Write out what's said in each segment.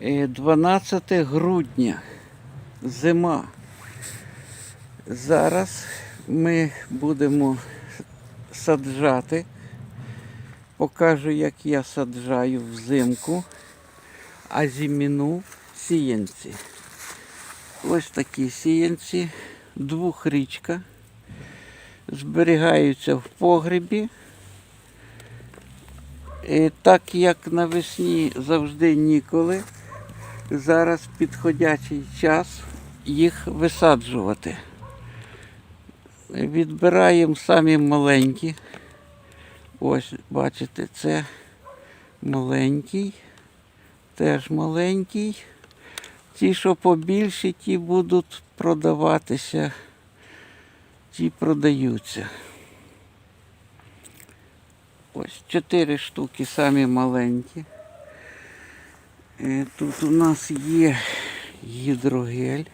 Е, 12 грудня. Зима. Зараз ми будемо саджати. Покажу, як я саджаю взимку, а зиміну сіянці. Ось такі сіянці, двохрічка. Зберігаються в погребі. І так як навесні завжди ніколи, зараз підходячий час їх висаджувати. Відбираємо самі маленькі. Ось, бачите, це маленький, теж маленький. Ті, що побільші, ті будуть продаватися, ті продаються. Ось чотири штуки самі маленькі. Е, Тут у нас є гідрогель.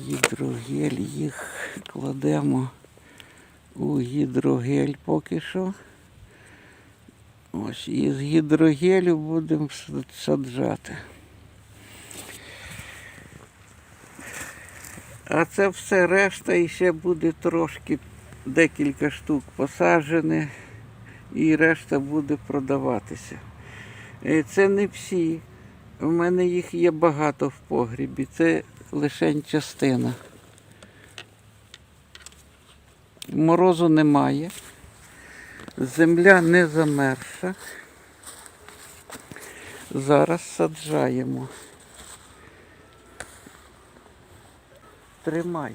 Гідрогель, їх кладемо у гідрогель поки що. Ось із гідрогелю будемо саджати. А це все решта і ще буде трошки декілька штук посаджене і решта буде продаватися. Е, Це не всі. У мене їх є багато в погрібі. Це лише частина. Морозу немає. Земля не замерзша. Зараз саджаємо. Тримай.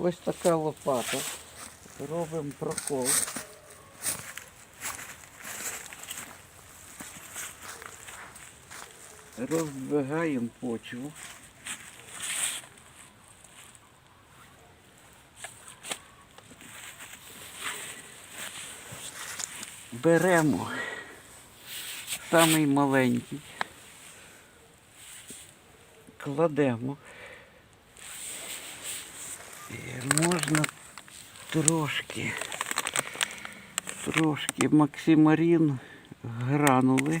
Ось така лопата. Робимо прокол. Роздвигаємо почву. Беремо самий маленький, кладемо. І можна трошки, трошки максимарін гранули.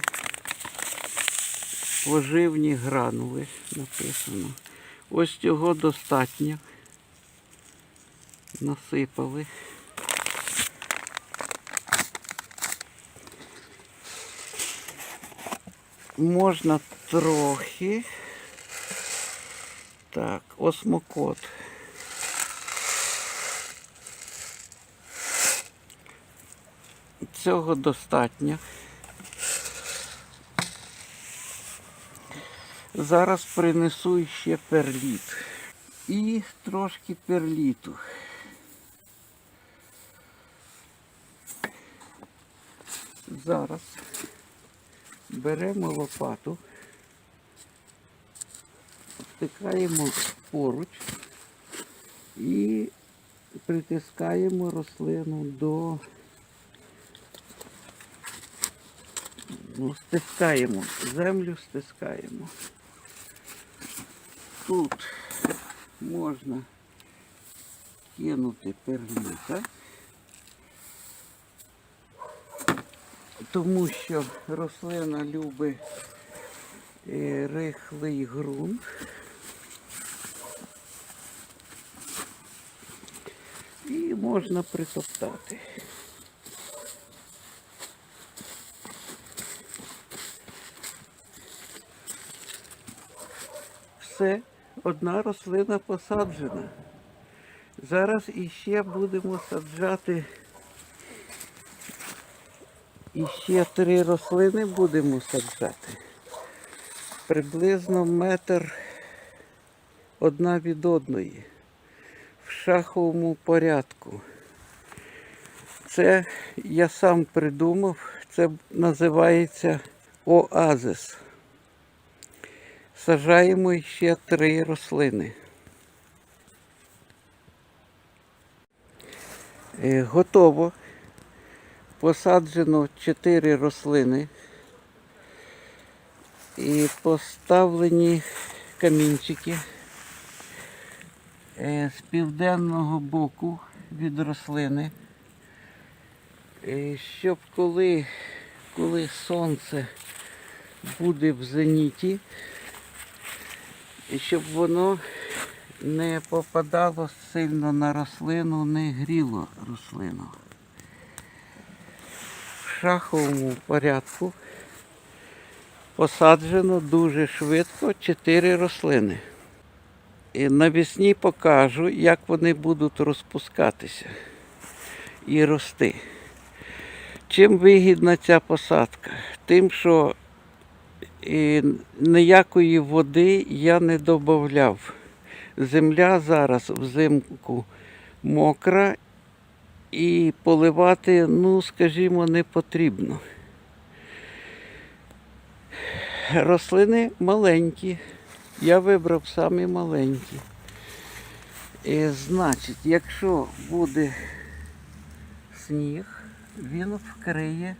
Поживні гранули написано. Ось цього достатньо. Насипали. Можна трохи. Так, осмокот. Цього достатньо. Зараз принесу ще перліт. І трошки перліту. Зараз беремо лопату, втикаємо поруч і притискаємо рослину до ну, стискаємо, землю стискаємо. Тут можна кинути перліта, тому що рослина любить е, рихлий ґрунт. І можна притоптати. Все, одна рослина посаджена. Зараз іще будемо саджати. Іще три рослини будемо саджати. Приблизно метр одна від одної. В шаховому порядку. Це я сам придумав, це називається оазис. Сажаємо ще три рослини. Е, Готово. Посаджено чотири рослини і поставлені камінчики. е, з південного боку від рослини, е, щоб коли, коли сонце буде в зеніті, і щоб воно не попадало сильно на рослину, не гріло рослину. В шаховому порядку посаджено дуже швидко 4 рослини. І навесні покажу, як вони будуть розпускатися і рости. Чим вигідна ця посадка? Тим, що і ніякої води я не додавав. Земля зараз взимку мокра і поливати, ну, скажімо, не потрібно. Рослини маленькі. Я вибрав самі маленькі. І, значить, якщо буде сніг, він вкриє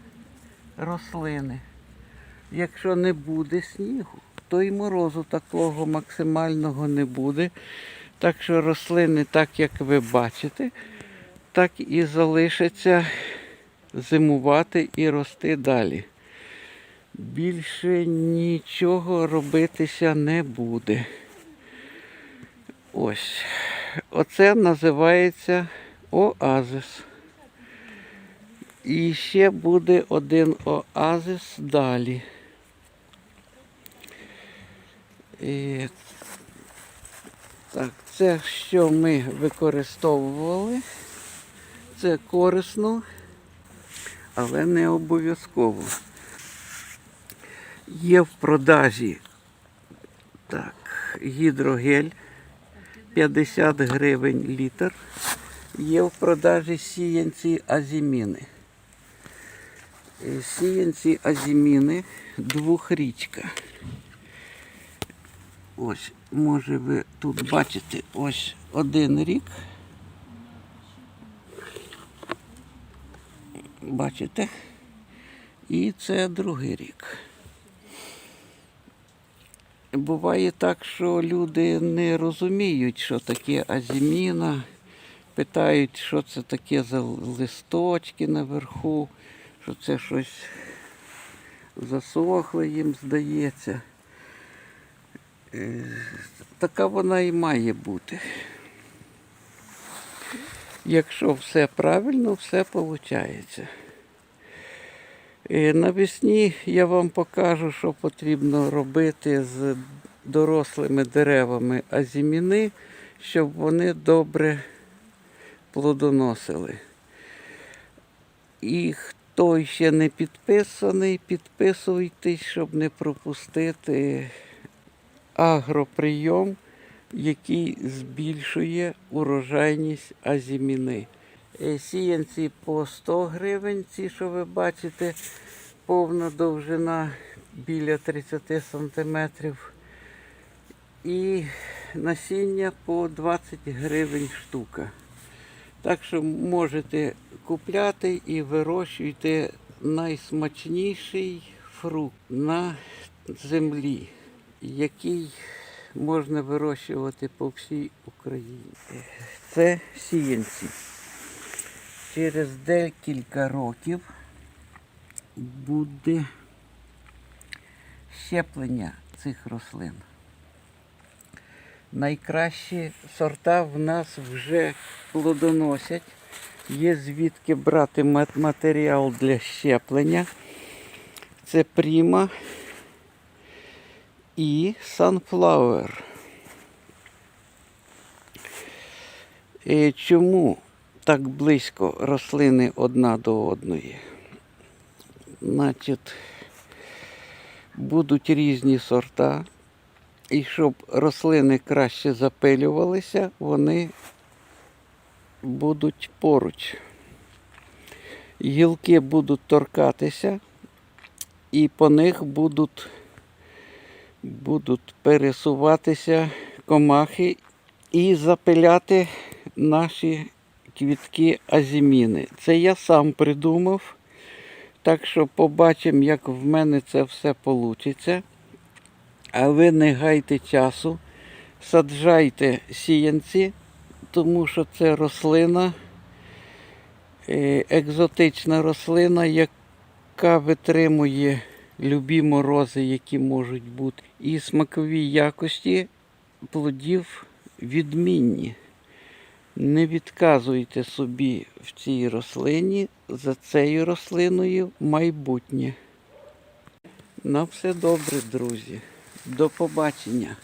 рослини. Якщо не буде снігу, то й морозу такого максимального не буде. Так що рослини, так як ви бачите, так і залишаться зимувати і рости далі. Більше нічого робитися не буде. Ось. Оце називається оазис. І ще буде один оазис далі. І... Так, це що ми використовували. Це корисно, але не обов'язково. Є в продажі так, гідрогель 50 гривень літр. Є в продажі сіянці азіміни. Сіянці азіміни двохрічка. Ось, може ви тут бачите, ось один рік. Бачите? І це другий рік. Буває так, що люди не розуміють, що таке азіміна, питають, що це таке за листочки наверху, що це щось засохле їм здається. Е, Така вона і має бути. Якщо все правильно, все виходить. Е, Навесні я вам покажу, що потрібно робити з дорослими деревами азіміни, щоб вони добре плодоносили. І хто ще не підписаний, підписуйтесь, щоб не пропустити агроприйом, який збільшує урожайність азіміни. Е, Сіянці по 100 гривень, ці, що ви бачите, повна довжина біля 30 сантиметрів. І насіння по 20 гривень штука. Так що можете купляти і вирощуйте найсмачніший фрукт на землі, який можна вирощувати по всій Україні. Це сіянці. Через декілька років буде щеплення цих рослин. Найкращі сорта в нас вже плодоносять. Є звідки брати матеріал для щеплення. Це Пріма і Sunflower. І чому так близько рослини одна до одної? Значить, будуть різні сорта. І щоб рослини краще запилювалися, вони будуть поруч. Гілки будуть торкатися, і по них будуть, будуть пересуватися комахи і запиляти наші квітки азіміни. Це я сам придумав. Так що побачимо, як в мене це все вийде. А ви не гайте часу, саджайте сіянці тому що це рослина, е, екзотична рослина, яка витримує любі морози, які можуть бути. І смакові якості плодів відмінні. Не відказуйте собі в цій рослині за цією рослиною майбутнє. На все добре, друзі. До побачення.